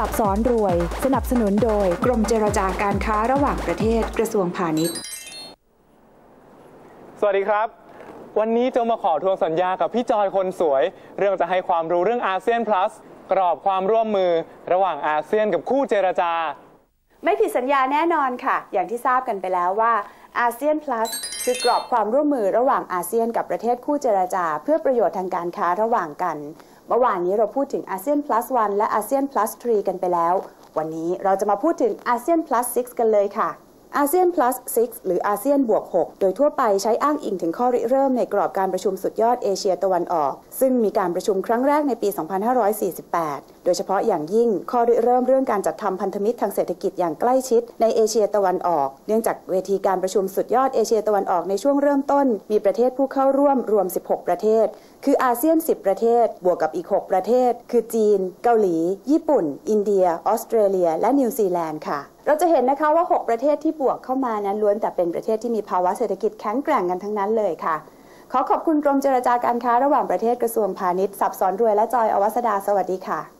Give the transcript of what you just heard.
สับซ้อนรวย สนับสนุนโดย กรมเจรจาการค้าระหว่างประเทศกระทรวงพาณิชย์ สวัสดีครับ วันนี้จะมาขอทวงสัญญากับพี่จอยคนสวย เรื่องจะให้ความรู้เรื่องอาเซียน plus กรอบความร่วมมือระหว่างอาเซียนกับคู่เจรจา ไม่ผิดสัญญาแน่นอนค่ะ อย่างที่ทราบกันไปแล้วว่าอาเซียน plus คือกรอบความร่วมมือระหว่างอาเซียนกับประเทศคู่เจรจา เพื่อประโยชน์ทางการค้าระหว่างกัน เมื่อวานนี้เราพูดถึงอาเซียน plus 1 และอาเซียน plus 3 กันไปแล้ว วันนี้เราจะมาพูดถึงอาเซียน plus 6 กันเลยค่ะอาเซียน plus 6 หรืออาเซียนบวก 6 โดยทั่วไปใช้อ้างอิงถึงข้อริเริ่มในกรอบการประชุมสุดยอดเอเชียตะวันออก ซึ่งมีการประชุมครั้งแรกในปี 2548 โดยเฉพาะอย่างยิ่งข้อริเริ่มเรื่องการจัดทำพันธมิตรทางเศรษฐกิจอย่างใกล้ชิดในเอเชียตะวันออก เนื่องจากเวทีการประชุมสุดยอดเอเชียตะวันออกในช่วงเริ่มต้น มีประเทศผู้เข้าร่วมรวม 16 ประเทศ คืออาเซียน 10 ประเทศ บวกกับอีก 6 ประเทศ คือจีน เกาหลี ญี่ปุ่น อินเดีย ออสเตรเลีย และนิวซีแลนด์ค่ะ เราจะเห็นนะคะว่า 6 ประเทศที่บวกเข้ามานั้นล้วนแต่เป็นประเทศที่มีภาวะเศรษฐกิจแข็งแกร่งกันทั้งนั้นเลยค่ะ ขอขอบคุณกรมเจรจาการค้าระหว่างประเทศกระทรวงพาณิชย์สับสอนรวยและจอยอวสดาสวัสดีค่ะ